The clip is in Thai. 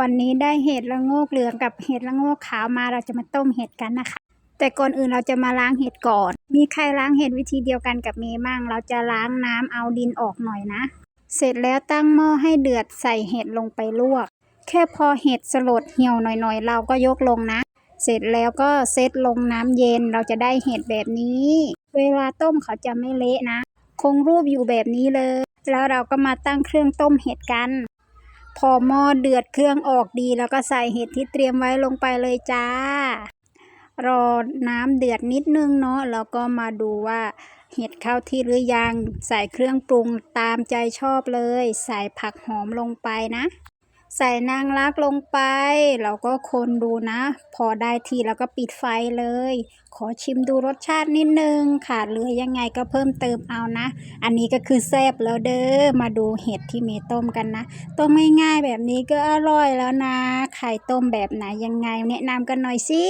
วันนี้ได้เห็ดละโงกเหลืองกับเห็ดละโงกขาวมาเราจะมาต้มเห็ดกันนะคะ แต่ก่อนอื่นเราจะมาล้างเห็ดก่อน มีใครล้างเห็ดวิธีเดียวกันกับเมย์มั่ง เราจะล้างน้ำเอาดินออกหน่อยนะ เสร็จแล้วตั้งหม้อให้เดือดใส่เห็ดลงไปลวก แค่พอเห็ดสลดเหี่ยวหน่อยๆ เราก็ยกลงนะ เสร็จแล้วก็เซตลงน้ำเย็นเราจะได้เห็ดแบบนี้ เวลาต้มเขาจะไม่เละนะ คงรูปอยู่แบบนี้เลย แล้วเราก็มาตั้งเครื่องต้มเห็ดกัน พอหม้อเดือดเครื่องออกดี แล้วก็ใส่เห็ดที่เตรียมไว้ลงไปเลยจ้า รอน้ำเดือดนิดนึงเนาะแล้วก็มาดูว่าเห็ดเข้าที่หรือยัง ใส่เครื่องปรุงตามใจชอบเลย ใส่ผักหอมลงไปนะ ใส่นางรักลงไป เราก็คนดูนะ พอได้ทีแล้วก็ปิดไฟเลย ขอชิมดูรสชาตินิดนึงขาดเหลือยังไงก็เพิ่มเติมเอานะ อันนี้ก็คือแซ่บแล้วเด้อมาดูเห็ดที่เมต้มกันนะต้มง่ายๆแบบนี้ก็อร่อยแล้วนะไข่ต้มแบบไหนยังไงแนะนำกันหน่อยสิ